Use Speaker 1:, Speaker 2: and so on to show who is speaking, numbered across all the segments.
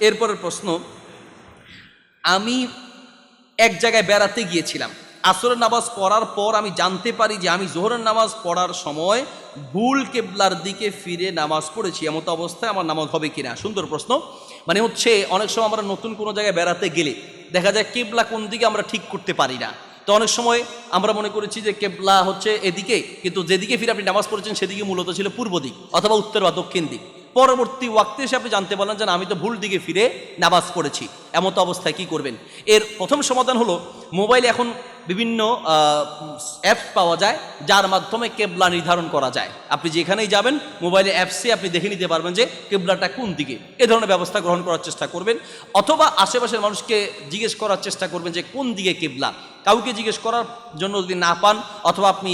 Speaker 1: এরপরের প্রশ্ন, আমি এক জায়গায় বেড়াতে গিয়েছিলাম। আসরের নামাজ পড়ার পর আমি জানতে পারি যে আমি জোহরের নামাজ পড়ার সময় ভুল কেবলার দিকে ফিরে নামাজ পড়েছি। এমতো অবস্থায় আমার নামাজ হবে কিনা? সুন্দর প্রশ্ন। মানে হচ্ছে, অনেক সময় আমরা নতুন কোনো জায়গায় বেড়াতে গেলে দেখা যায় কেবলা কোন দিকে আমরা ঠিক করতে পারি না। তো অনেক সময় আমরা মনে করেছি যে কেবলা হচ্ছে এদিকে, কিন্তু যেদিকে ফিরে আপনি নামাজ পড়েছেন, সেদিকে মূলত ছিল পূর্ব দিক অথবা উত্তর বা দক্ষিণ দিক। পরবর্তী ওয়াক্তে এসে আপনি জানতে পারলেন যে আমি তো ভুল দিকে ফিরে নামাজ পড়েছি। এমতো অবস্থায় কি করবেন? এর প্রথম সমাধান হলো, মোবাইল এখন বিভিন্ন অ্যাপ পাওয়া যায়, যার মাধ্যমে কেবলা নির্ধারণ করা যায়। আপনি যেখানেই যাবেন মোবাইলে অ্যাপসে আপনি দেখে নিতে পারবেন যে কেবলাটা কোন দিকে। এ ধরনের ব্যবস্থা গ্রহণ করার চেষ্টা করবেন, অথবা আশেপাশের মানুষকে জিজ্ঞেস করার চেষ্টা করবেন যে কোন দিকে কেবলা। কাউকে জিজ্ঞেস করার জন্য যদি না পান, অথবা আপনি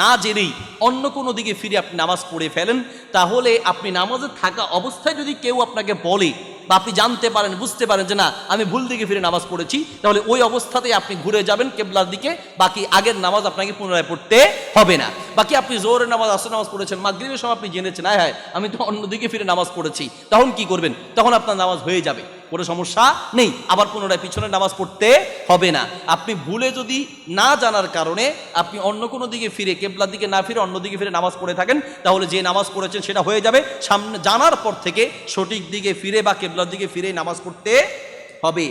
Speaker 1: না জেনেই অন্য কোনো দিকে ফিরে আপনি নামাজ পড়ে ফেলেন, তাহলে আপনি নামাজে থাকা অবস্থায় যদি কেউ আপনাকে বলে বা আপনি জানতে পারেন, বুঝতে পারেন যে না, আমি ভুল দিকে ফিরে নামাজ পড়েছি, তাহলে ওই অবস্থাতেই আপনি ঘুরে যাবেন কেবলার দিকে, বাকি আগের নামাজ আপনাকে পুনরায় পড়তে হবে না। বাকি আপনি জোরের নামাজ আসর নামাজ পড়েছেন, মাগরীবের সময় আপনি জেনেছেন হ্যাঁ হ্যাঁ আমি তো অন্যদিকে ফিরে নামাজ পড়েছি, তখন কি করবেন? তখন আপনার নামাজ হয়ে যাবে। কোনো সমস্যা নেই। আবার পুনরায় পিছনে নামাজ পড়তে হবে না। আপনি ভুলে যদি না জানার কারণে আপনি অন্য কোনো দিকে ফিরে, কেবলার দিকে না ফিরে, অন্য দিকে ফিরে নামাজ পড়ে থাকেন, তাহলে যে নামাজ পড়েছেন সেটা হয়ে যাবে। সামনে জানার পর থেকে সঠিক দিকে ফিরে বা কেবলার দিকে ফিরে নামাজ পড়তে হবে।